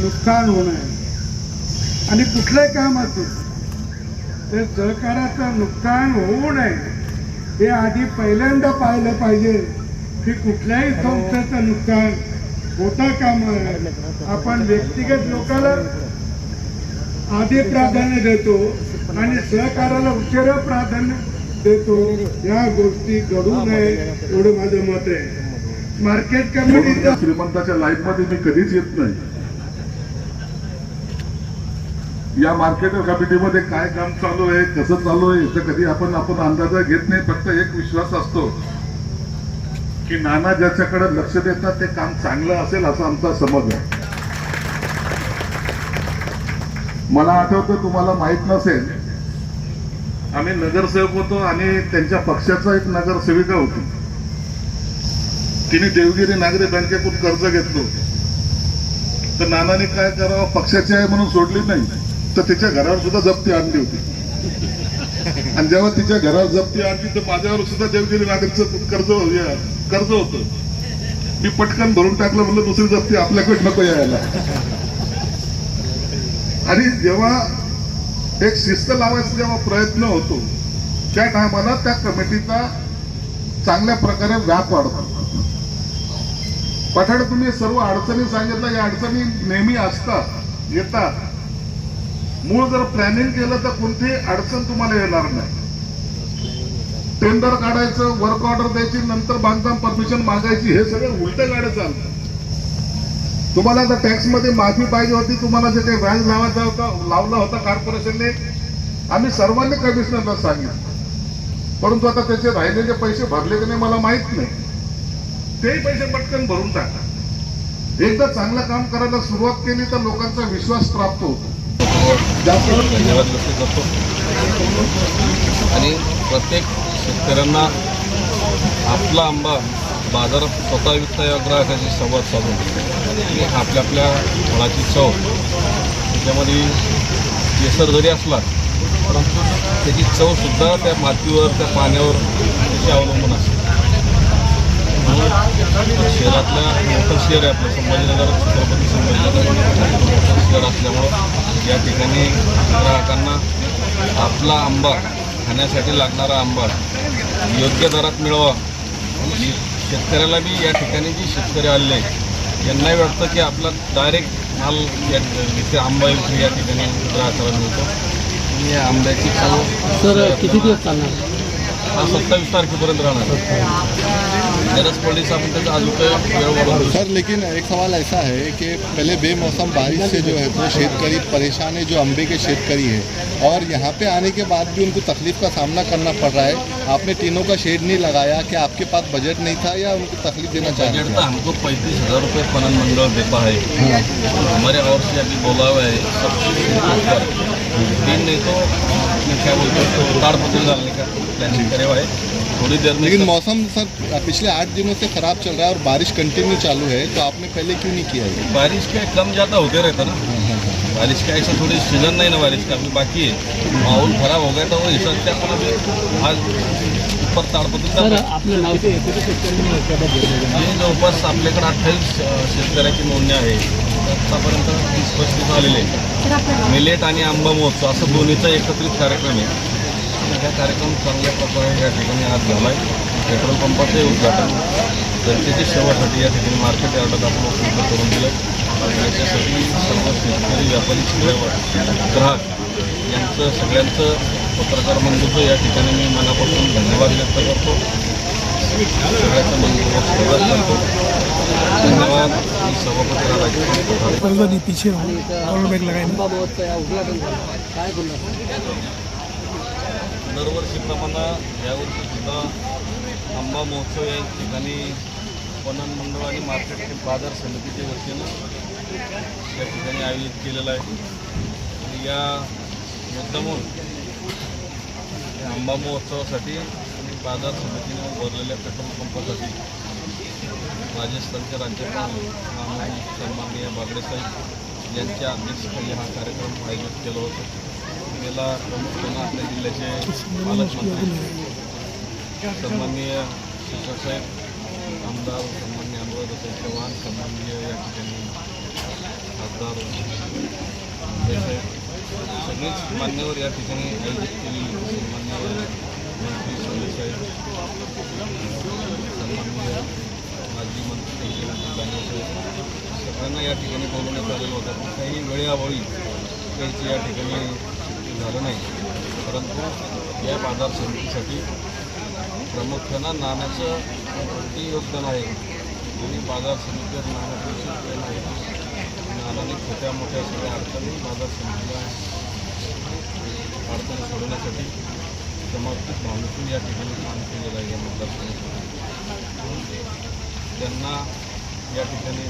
नुकसान होणं आहे आणि कुठलंही काम असो ते सहकाराचं नुकसान होऊ नये. हे आधी पहिल्यांदा पाहिलं पाहिजे की कुठल्याही संस्थेचं नुकसान होता कामा आपण व्यक्तिगत लोकाला आधी प्राधान्य देतो आणि सहकाराला उशिरा प्राधान्य देतो. या गोष्टी घडू नये एवढं माझं मत आहे. मार्केट कमिटीचं श्रीमंताच्या लाईफमध्ये मी कधीच येत नाही. या मार्केट कमिटीमध्ये काय काम चालू आहे कसं चालू आहे याचा कधी आपण आपण अंदाजा घेत नाही. फक्त एक विश्वास असतो. की नाना ज्याच्याकडे लक्ष देतात ते काम चांगलं असेल असा आमचा समज आहे. मला आठवतं तुम्हाला माहीत नसेल आम्ही नगरसेवक होतो आणि त्यांच्या पक्षाचा एक नगरसेविका होती. तिने देवगिरी नागरी बँकेतून कर्ज घेतलं होतं. तर नानाने काय करावं? पक्षाची आहे म्हणून सोडली नाही. तर तिच्या घरावर सुद्धा जप्ती आणली होती. आणि जेव्हा तिच्या घरावर जप्ती आणली तर माझ्यावर सुद्धा देवगिरी नागरीचं कर्ज कर्ज होतं. मी पटकन भरून टाकलं म्हणलं दुसरी जप्ती आपल्याकडे नको यायला. आणि जेव्हा एक शिस्त लावायचा जेव्हा प्रयत्न होतो त्या टायमाला त्या कमिटीचा चांगल्या प्रकारे व्याप वाढतो. पठाड तुम्ही सर्व अडचणी सांगितल्या या अडचणी नेहमी असतात येतात. मूळ जर प्लॅनिंग केलं तर कोणतीही अडचण तुम्हाला येणार नाही. टेंडर काढायचं वर्क ऑर्डर द्यायची नंतर बांधकाम परमिशन मागायची हे सगळं उलट गाड्या चालतं. तुम्हाला आता टॅक्समध्ये माफी पाहिजे होती तुम्हाला जे काही व्याज लावायचा होता लावला होता कॉर्पोरेशनने आम्ही सर्वांनी कमिशनरला सांगितलं. परंतु आता त्याचे राहिलेले पैसे भरले की नाही मला माहीत नाही. तेही पैसे पटकन भरून टाका. एकदा चांगलं काम करायला सुरुवात केली तर लोकांचा विश्वास प्राप्त होतो. धन्यवाद व्यक्त करतो आणि प्रत्येक शेतकऱ्यांना आपला आंबा बाजारात स्वतः विकता या ग्राहकाशी संवाद साधून. आपल्या आपल्या फळाची चव त्याच्यामध्ये केसर जरी असला परंतु त्याची चवसुद्धा त्या मातीवर त्या पाण्यावर त्याची अवलंबून असते. म्हणून शहरातल्या मोठं शहर आहे आपलं संभाजीनगर छत्रपती संभाजीनगर शहर असल्यामुळं या ठिकाणी ग्राहकांना आपला आंबा खाण्यासाठी लागणारा आंबा योग्य दरात मिळावा. शेतकऱ्याला बी या ठिकाणी जी शेतकरी आहेत यांनाही वाटतं की आपला डायरेक्ट माल या इथे आंबा या ठिकाणी ग्राहकाला मिळतो. आणि या आंब्याची चव सर किती दिवस चालणार? हा सत्तावीस तारखेपर्यंत राहणार. सर लेकिन एक सवाल ऐसा है कि पहले बेमौसम बारिश से जो है तो शेतकरी परेशान है जो अम्बे के शेतकरी है। और यहाँ पे आने के बाद भी उनको तकलीफ़ का सामना करना पड़ रहा है। आपने तीनों का शेड नहीं लगाया कि आपके पास बजट नहीं था या उनको तकलीफ़ देना चाहिए बजट तो थे हमको पैंतीस हज़ार रुपये पणन मंडल देता है। हमारे और से अभी बोला हुआ है के तीन नहीं तो क्या बोलते हैं तो ताड़पत्री डालने का प्लानिंग करे हुआ है। थोड़ी देर में लेकिन मौसम सर पिछले आठ दिनों से खराब चल रहा है और बारिश कंटिन्यू चालू है तो आपने पहले क्यों नहीं किया ये? बारिश का कम ज़्यादा होते रहता ना। बारिश का ऐसा थोड़ी सीजन नहीं ना बारिश का अभी बाकी है। माहौल खराब हो गया था वो हिसाब से अपन अभी आज ऊपर ताड़पत्री. हे? जवळपास आपल्याकडे अठ्ठावीस शेतकऱ्याची नोंदणी आहे आतापर्यंत तीस पस्तीस आलेले मिलेट आणि आंबा महोत्सव असं दोन्हीचा एकत्रित कार्यक्रम आहे. हा कार्यक्रम चांगल्या प्रकारे या ठिकाणी आज झाला आहे पेट्रोल पंपाचंही उद्घाटन. जनतेच्या सेवासाठी या ठिकाणी मार्केट यार्डात आपण उपलब्ध करून दिलं आणि याच्यासाठी सर्व शेतकरी व्यापारी ग्राहक यांचं सगळ्यांचं पत्रकार बंधूचं या ठिकाणी मी मनापासून धन्यवाद व्यक्त करतो. सगळ्याचं मनपूर्वक स्वागत करतो. धन्यवाद. मी सभापती राधाकृष्ण प्रगति पीछे दरवर्षीप्रमाणे यावर्षी सुद्धा आंबा महोत्सव या ठिकाणी पणन मंडळ आणि मार्केट बाजार समितीच्या वतीनं या ठिकाणी आयोजित केलेलं आहे. आणि या मुद्दामून आंबा महोत्सवासाठी आणि बाजार समितीने भरलेल्या पेट्रोल पंपासाठी राजस्थानचे राज्यपाल सन्माननीय बागडे साहेब यांच्या अध्यक्षतेखाली हा कार्यक्रम आयोजित केला होता. गेला प्रमुख्यानं आपल्या जिल्ह्याचे पालकमंत्री? सन्माननीय शिक्षकसाहेब आमदार सन्माननीय अनुराधासाहेब चव्हाण सन्माननीय या ठिकाणी खासदार सगळेच मान्यवर या ठिकाणी आयोजित केलेली सन्माननीय मंत्री संजय साहेब सन्माननीय माजी मंत्री सगळ्यांना या ठिकाणी बोलवण्यात आलेलं होतं. काही वेळेअभावी त्यांची या ठिकाणी झालं नाही. परंतु या बाजार समितीसाठी प्रामुख्यानं नाण्याचं ते योगदान आहे. आणि बाजार समितीवर नाण्याचं योगदान आहे. नाण्याने छोट्या मोठ्या सगळ्या अडचणी बाजार समितीला अडचणी सोडवण्यासाठी समर्पित भावनेतून या ठिकाणी काम केलेलं आहे या मतदारसंघात. त्यांना या ठिकाणी